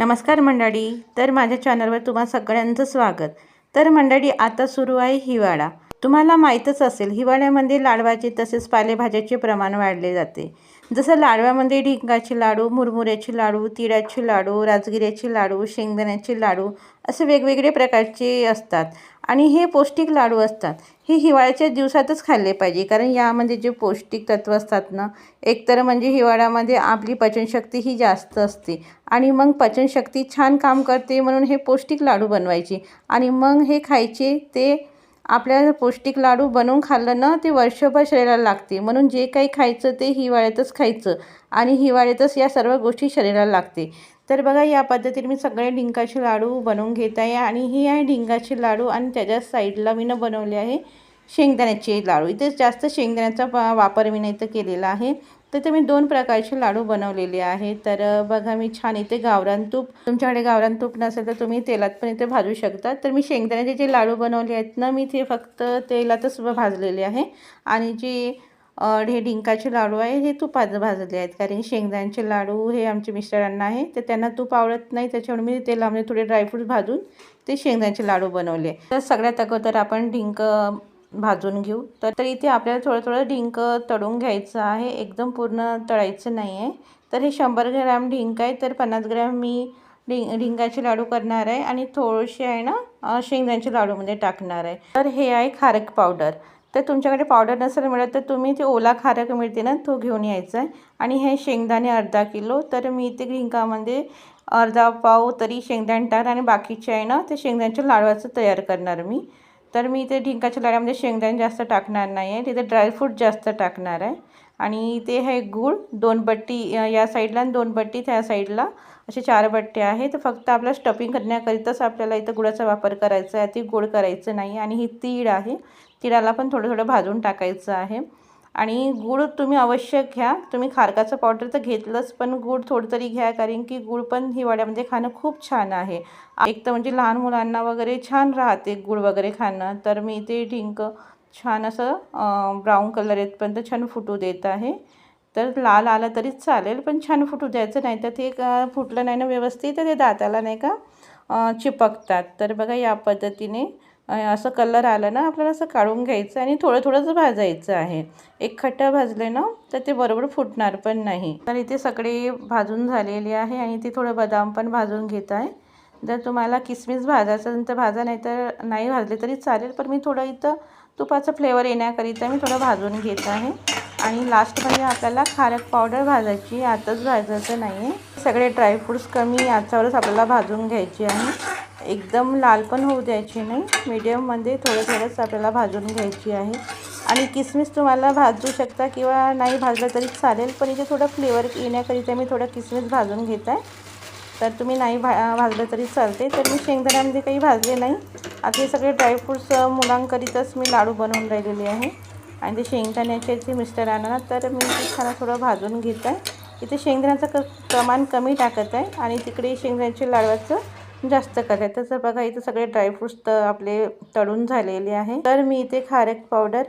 नमस्कार मंडळी तर माझ्या चॅनलवर तुम्हा सगळ्यांचं स्वागत. तर मंडळी आता सुरू आहे हिवाळा. तुम्हाला माहीतच असेल हिवाळ्यामध्ये लाडवाचे तसेच पालेभाज्याचे प्रमाण वाढले जाते. जसं लाडव्यामध्ये ढिंगाचे लाडू मुरमुऱ्याचे लाडू तिळाचे लाडू राजगिऱ्याचे लाडू शेंगदाण्याचे लाडू असे वेगवेगळे प्रकारचे असतात. आणि हे पौष्टिक लाडू असतात. हे हिवाळ्याच्या दिवसातच खाल्ले पाहिजे. कारण यामध्ये जे पौष्टिक तत्त्व असतात ना एकतर म्हणजे हिवाळ्यामध्ये आपली पचनशक्ती ही जास्त असते. आणि मग पचनशक्ती छान काम करते म्हणून हे पौष्टिक लाडू बनवायचे. आणि मग हे खायचे ते आपल्याला पौष्टिक लाडू बनवून खाल्लं ना ते वर्षभर शरीराला लागते. म्हणून जे काही खायचं ते हिवाळ्यातच खायचं आणि हिवाळ्यातच या सर्व गोष्टी शरीराला लागते. तर बघा या पद्धतीने मी सगळे ढिंकाचे लाडू बनवून घेत आहे आणि हे आहे ढिंगाचे लाडू आणि त्याच्या साईडला मी न बनवले आहे शेंगदाण्याचे लाडू. इथे जास्त शेंगदाण्याचा वापर मी नाही इथं केलेला आहे. तर ते मी दोन प्रकारचे लाडू बनवलेले आहे तर बघा मी छान इथे गावरान तूप तुमच्याकडे गावरान तूप नसेल तर तुम्ही तेलात पण इथे भाजू शकता. तर मी शेंगदाण्याचे जे लाडू बनवले आहेत ना मी ते फक्त तेलातच भाजलेले आहे. आणि जे हे डिंकाचे लाडू आहे हे तुपात भाजले आहेत. कारण शेंगदाण्याचे लाडू हे आमचे मिस्टरांना आहे तर त्यांना तूप आवडत नाही. त्याच्यामुळे मी तेलामध्ये थोडे ड्रायफ्रूट भाजून ते शेंगदाण्याचे लाडू बनवले तर सगळ्यात अगोदर आपण डिंक भाजून घेऊ. तर तर इथे आपल्याला थोडं थोडं डिंक तळून घ्यायचं आहे. एकदम पूर्ण तळायचं नाही आहे तर हे शंभर ग्रॅम डिंक आहे. तर पन्नास ग्रॅम मी ढिंग ढिंगाचे लाडू करणार आहे आणि थोडेसे आहे ना शेंगदाण्याचे लाडूमध्ये टाकणार आहे. तर हे आहे खारक पावडर. तर तुमच्याकडे पावडर नसेल मिळत तर तुम्ही ते ओला खारक मिळते ना तो घेऊन यायचा आहे. आणि हे शेंगदाणे अर्धा किलो. तर मी इथे डिंकामध्ये अर्धा पाव तरी शेंगदाणे टाक आणि बाकीचे आहे ना ते शेंगदाण्याच्या लाडवाचं तयार करणार मी. तर मी इथे ढिंकाच्या लाड्यामध्ये शेंगदाणे जास्त टाकणार नाही आहे तिथे ड्रायफ्रूट जास्त टाकणार आहे. आणि ते आहे गूळ दोन बट्टी या साईडला आणि दोन बट्टी त्या साईडला. असे चार बट्टे आहे तर फक्त आपलं स्टफिंग करण्याकरिताच आपल्याला इथं गुळाचा वापर करायचा आहे. ती गोड करायचं नाही. आणि ही तीळ आहे. तिळाला पण थोडं थोडं भाजून टाकायचं आहे. आणि गूळ तुम्ही अवश्य घ्या. तुम्ही खारकाचं पावडर तर घेतलंच पण गूळ थोडं तरी घ्या कारण की गूळ पण हिवाळ्यामध्ये खाणं खूप छान आहे. एक तर म्हणजे लहान मुलांना वगैरे छान राहते गूळ वगैरे खाणं तर मी ते ढिंक छान असं ब्राऊन कलर येतपर्यंत छान फुटू देत आहे. तर लाल आला तरीच चालेल पण छान फुटू द्यायचं नाही तर ते फुटलं नाही ना व्यवस्थित तर ते दाताला नाही का चिपकतात. तर बघा या पद्धतीने असं कलर आलं ना आपल्याला असं काढून घ्यायचं आणि थोडं थोडंच भाजायचं आहे. एक खट्टा भाजले ना तर ते बरोबर फुटणार पण नाही. तर इथे सगळे भाजून झालेले आहे आणि ते थोडं बदाम पण भाजून घेत आहे. जर तुम्हाला किसमिस भाजायचं असेल तर भाजा नाही तर नाही भाजले तरी चालेल पण मी थोडं इथं तुपाचं फ्लेवर येण्याकरिता मी थोडं भाजून घेत आहे. आणि लास्टमध्ये आपल्याला खारक पावडर भाजायची आताच भाजायचं नाही आहे सगळे ड्रायफ्रूट्स कमी याच्यावरच आपल्याला भाजून घ्यायचे आहे. एकदम लाल पण होऊ द्यायची नाही. मीडियममध्ये थोडं थोडंच आपल्याला भाजून घ्यायची आहे. आणि किसमिस तुम्हाला भाजू शकता किंवा नाही भाजलं तरी चालेल पण इथे थोडं फ्लेवर येण्याकरिता मी थोडं किसमिस भाजून घेत आहे. तर तुम्ही नाही भा भाजलं तरी चालते तर मी शेंगदाण्यामध्ये काही भाजले नाही. आता हे सगळे ड्रायफ्रूट्स मुलांकरिताच मी लाडू बनवून राहिलेले आहे. आणि ते शेंगदाण्याचे जे मिस्टर आणणार तर मी ते छान थोडं भाजून घेत आहे. इथे शेंगदाण्याचं क प्रमाण कमी टाकत आहे. आणि तिकडे शेंगदाण्याचे लाडवाचं जास्त करायचं तर बघा इथे सगळे ड्रायफ्रूट्स तर आपले तळून झालेले आहे. तर मी इथे खारक पावडर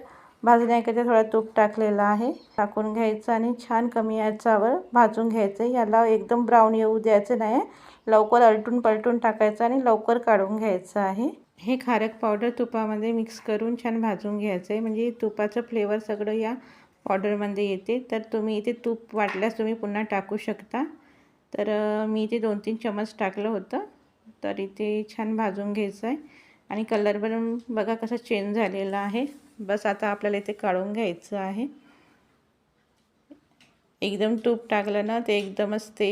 भाजण्याकरिता थोडा तूप टाकलेला आहे. टाकून घ्यायचं आणि छान कमी याच्यावर भाजून घ्यायचं. याला एकदम ब्राऊन येऊ द्यायचं नाही. लवकर अलटून पलटून टाकायचं आणि लवकर काढून घ्यायचं आहे. हे खारक पावडर तुपामध्ये मिक्स करून छान भाजून घ्यायचं आहे म्हणजे तुपाचं फ्लेवर सगळं या पावडरमध्ये येते. तर तुम्ही इथे तूप वाटल्यास तुम्ही पुन्हा टाकू शकता. तर मी इथे दोन तीन चमच टाकलं होतं. तर इथे छान भाजून घ्यायचं आहे. आणि कलर पण बघा कसा चेंज झालेला आहे. बस आता आपल्याला इथे काढून घ्यायचं आहे. एकदम तूप टाकलं ना ते एकदमच ते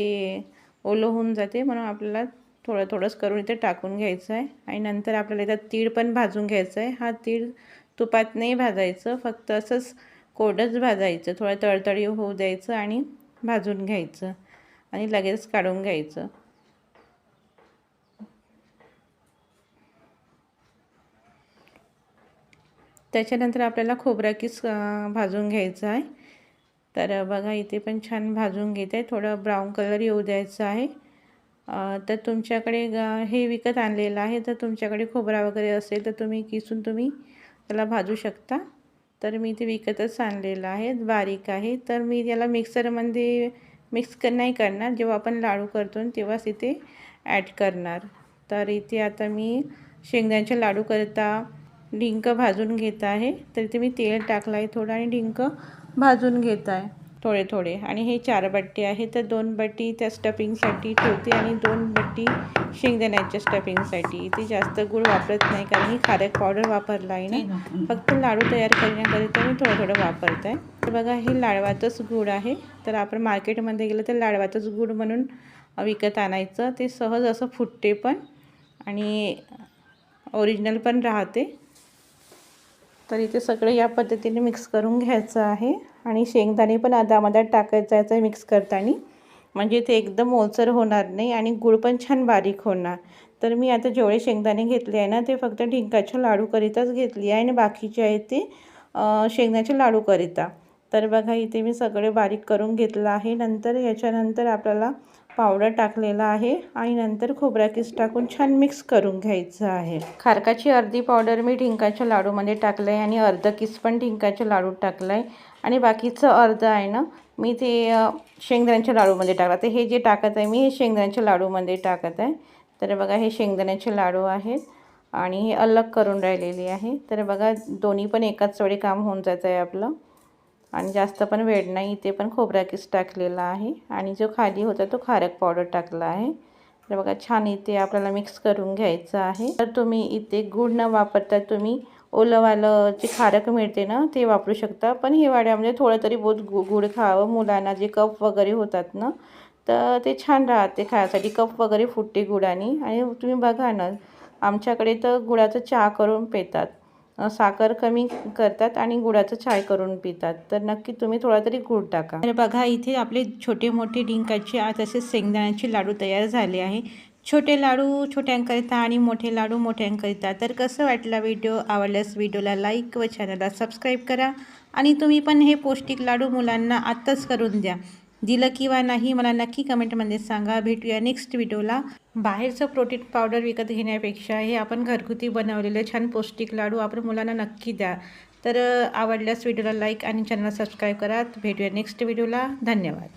ओलं होऊन जाते. म्हणून आपल्याला थोडं थोडंच करून इथे टाकून घ्यायचं आहे. आणि नंतर आपल्याला इथं तीळ पण भाजून घ्यायचं आहे. हा तीळ तुपात नाही भाजायचं. फक्त असंच कोडच भाजायचं. थोडं तळतळी होऊ द्यायचं आणि भाजून घ्यायचं. आणि लगेच काढून घ्यायचं. त्याच्यानंतर आपल्याला खोबरा किस भाजून घ्यायचं आहे. तर बघा इथे पण छान भाजून घेत आहे. थोडं ब्राऊन कलर येऊ द्यायचं आहे. तर तुमच्याकडे हे विकत आणलेलं आहे. तर तुमच्याकडे खोबरा वगैरे असेल तर तुम्ही किसून तुम्ही त्याला भाजू शकता. तर मी ते विकतच आणलेलं आहे. बारीक आहे. तर मी त्याला मिक्सरमध्ये मिक्स कर नाही करणार. जेव्हा आपण लाडू करतो तेव्हाच इथे ॲड करणार. तर इथे आता मी शेंगदाण्याचे लाडू करता डिंक भाजून घेत आहे. तर इथे मी तेल टाकलं आहे थोडं आणि डिंक भाजून घेत आहे. थोडे थोडे. आणि हे चार बट्टी आहे तर दोन बट्टी त्या स्टफिंगसाठी ठेवते आणि दोन बट्टी शेंगदाण्याच्या स्टफिंगसाठी इथे जास्त गूळ वापरत नाही कारण मी खारक पावडर वापरला आहे ना फक्त लाडू तयार करण्याकरिता मी थोडं थोडं वापरत आहे तर बघा हे लाडवाचंच गूळ आहे. तर आपण मार्केटमध्ये गेलं तर लाडवाचंच गूळ म्हणून विकत आणायचं. ते सहज असं फुटते पण आणि ओरिजिनल पण राहते. तर इथे सगळं या पद्धतीने मिक्स करून घ्यायचं आहे. आणि शेंगदाणे पण आदामधात टाकायचं आहे मिक्स करताना. म्हणजे ते एकदम ओलसर होणार नाही आणि गुळ पण छान बारीक होणार. तर मी आता जेवढे शेंगदाणे घेतले आहे ना ते फक्त डिंकाच्या लाडूकरिताच घेतली आहे आणि बाकीचे आहे ते शेंगदाण्याचे लाडूकरिता तर बघा इथे मी सगळे बारीक करून घेतलं आहे. नंतर याच्यानंतर आपल्याला पावडर टाकलेला आहे आणि नंतर खोबरा किस टाकून छान मिक्स करून घ्यायचं आहे. खारकाची अर्धी पावडर मी ढिंकाच्या लाडूमध्ये टाकलं आहे आणि अर्ध किस पण ढिंकाच्या लाडू टाकलं आहे आणि बाकीचं अर्ध आहे ना मी ते शेंगदाण्याच्या लाडूमध्ये टाकला. तर हे जे टाकत आहे मी हे शेंगदाण्याच्या लाडूमध्ये टाकत आहे. तर बघा हे शेंगदाण्याचे लाडू आहेत आणि हे अलग करून राहिलेली आहे. तर बघा दोन्ही पण एकाच वेळी काम होऊन जात आहे आपलं. आणि जास्त पण वेळ नाही इथे पण खोबरा किस टाकलेला आहे आणि जो खाली होता तो खारक पावडर टाकला आहे. तर बघा छान इथे आपल्याला मिक्स करून घ्यायचं आहे. तर तुम्ही इथे गूळ न वापरता तुम्ही ओलंवालं जे खारक मिळते ना ते वापरू शकता. पण हिवाळ्यामध्ये थोडं तरी बहुत गु गुळ खावं मुलांना जे कफ वगैरे होतात ना तर ते छान राहते खायसाठी. कफ वगैरे फुटते गुळाने. आणि तुम्ही बघा ना आमच्याकडे तर गुळाचं चहा करून पितात. साखर कमी करतात आणि गुळाचं चाय करून पितात. तर नक्की तुम्ही थोडा तरी गुळ टाका. तर बघा इथे आपले छोटे मोठे डिंकाचे तसेच शेंगदाण्याचे लाडू तयार झाले आहे छोटे लाडू छोट्यांकरिता आणि मोठे लाडू मोठ्यांकरिता. तर कसं वाटला व्हिडिओ? आवडल्यास व्हिडिओला लाईक व चॅनलला सबस्क्राईब करा. आणि तुम्ही पण हे पौष्टिक लाडू मुलांना आत्ताच करून द्या. दिलं किंवा नाही मला नक्की कमेंटमध्ये सांगा. भेटूया नेक्स्ट व्हिडिओला. बाहेरचं प्रोटीन पावडर विकत घेण्यापेक्षा हे आपण घरगुती बनवलेले छान पौष्टिक लाडू आपण मुलांना नक्की द्या. तर आवडल्यास व्हिडिओला लाईक आणि चॅनल सबस्क्राईब करा. भेटूया नेक्स्ट व्हिडिओला धन्यवाद.